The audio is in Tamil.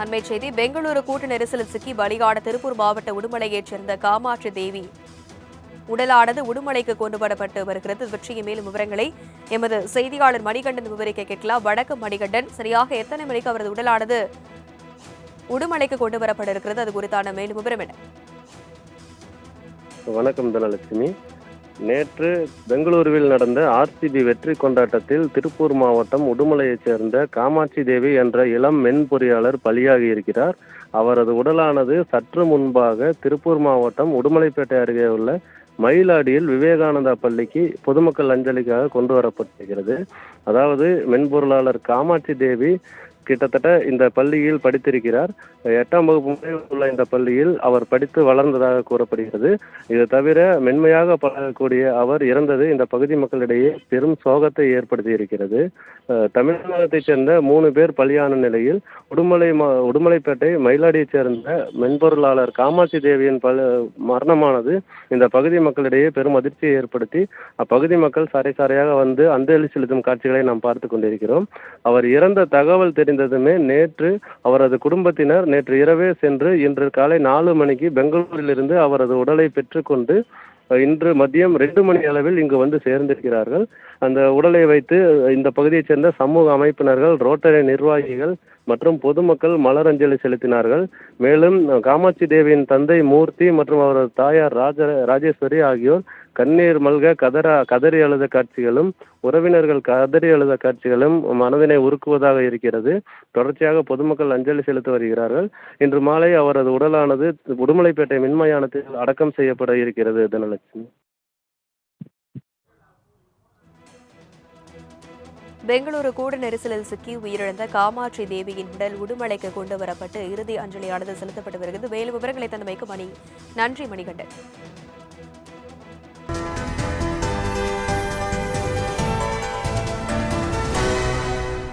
அண்மை செய்தி பெங்களூரு கூட்ட நெரிசலில் சிக்கி பலியான திருப்பூர் மாவட்ட உடுமலையைச் சேர்ந்த காமாட்சி தேவி. உடலானது உடுமலைக்கு கொண்டு வரப்பட்டு வருகிறது. பற்றிய மேலும் விவரங்களை எமது செய்தியாளர் மணிகண்டன் விவரிக்க கேட்கலாம். வடக்கு மணிகண்டன். சரியாக எத்தனை மணிக்கு அவரது உடலானது உடுமலைக்கு கொண்டு வரப்பட இருக்கிறது அது குறித்தான மேலும் விவரம் என்ன? வணக்கம் தனலட்சுமி. நேற்று பெங்களூருவில் நடந்த ஆர்சிபி வெற்றி கொண்டாட்டத்தில் திருப்பூர் மாவட்டம் உடுமலையைச் சேர்ந்த காமாட்சி தேவி என்ற இளம் மென்பொறியாளர் பலியாகி இருக்கிறார். அவரது உடலானது சற்று முன்பாக திருப்பூர் மாவட்டம் உடுமலைப்பேட்டை அருகே உள்ள மயிலாடியில் விவேகானந்தா பள்ளிக்கு பொதுமக்கள் அஞ்சலிக்காக கொண்டு வரப்பட்டிருக்கிறது. அதாவது மென்பொருளாளர் காமாட்சி தேவி கிட்டத்தட்ட இந்த பள்ளியில் படித்திருக்கிறார். எட்டாம் வகுப்பு முதல் உள்ள இந்த பள்ளியில் அவர் படித்து வளர்ந்ததாக கூறப்படுகிறது. இது தவிர மென்மையாக பழகக்கூடிய அவர் இறந்தது இந்த பகுதி மக்களிடையே பெரும் சோகத்தை ஏற்படுத்தி இருக்கிறது. தமிழகத்தைச் சேர்ந்த மூணு பேர் பலியான நிலையில் உடுமலை மா உடுமலைப்பேட்டை மயிலாடியைச் சேர்ந்த மென்பொருளாளர் காமாட்சி தேவியின் பல மரணமானது இந்த பகுதி மக்களிடையே பெரும் அதிர்ச்சியை ஏற்படுத்தி அப்பகுதி மக்கள் சாரை சாரையாக வந்து அஞ்சலி செலுத்தும் காட்சிகளை நாம் பார்த்து கொண்டிருக்கிறோம். அவர் இறந்த தகவல் தெரிந்ததுமே நேற்று அவரது குடும்பத்தினர் நேற்று இரவே சென்று இன்று காலை நாலு மணிக்கு பெங்களூரிலிருந்து அவரது உடலை பெற்றுக்கொண்டு இன்று மதியம் ரெண்டு மணி அளவில் இங்கு வந்து சேர்ந்திருக்கிறார்கள். அந்த உடலை வைத்து இந்த பகுதியைச் சேர்ந்த சமூக அமைப்பினர்கள் ரோட்டரி நிர்வாகிகள் மற்றும் பொதுமக்கள் மலரஞ்சலி செலுத்தினார்கள். மேலும் காமாட்சி தேவியின் தந்தை மூர்த்தி மற்றும் அவரது தாயார் ராஜ ராஜேஸ்வரி ஆகியோர் கண்ணீர் மல்க கதற கதறி அழுத காட்சிகளும் உறவினர்கள் கதறி அழுத காட்சிகளும் மனதினை உருக்குவதாக இருக்கிறது. தொடர்ச்சியாக பொதுமக்கள் அஞ்சலி செலுத்தி வருகிறார்கள். இன்று மாலை அவரது உடலானது உடுமலைப்பேட்டை மின்மயானத்தில் அடக்கம் செய்யப்பட இருக்கிறது தனலட்சுமி. பெங்களூரு கூட நெரிசலில் சிக்கி உயிரிழந்த காமாட்சி தேவியின் உடல் உடுமலைக்கு கொண்டு வரப்பட்டு இறுதி அஞ்சலியானது செலுத்தப்பட்டு வருகிறது. மேலும் விவரங்களை தந்தமைக்கு மணி. நன்றி மணிகண்டன்.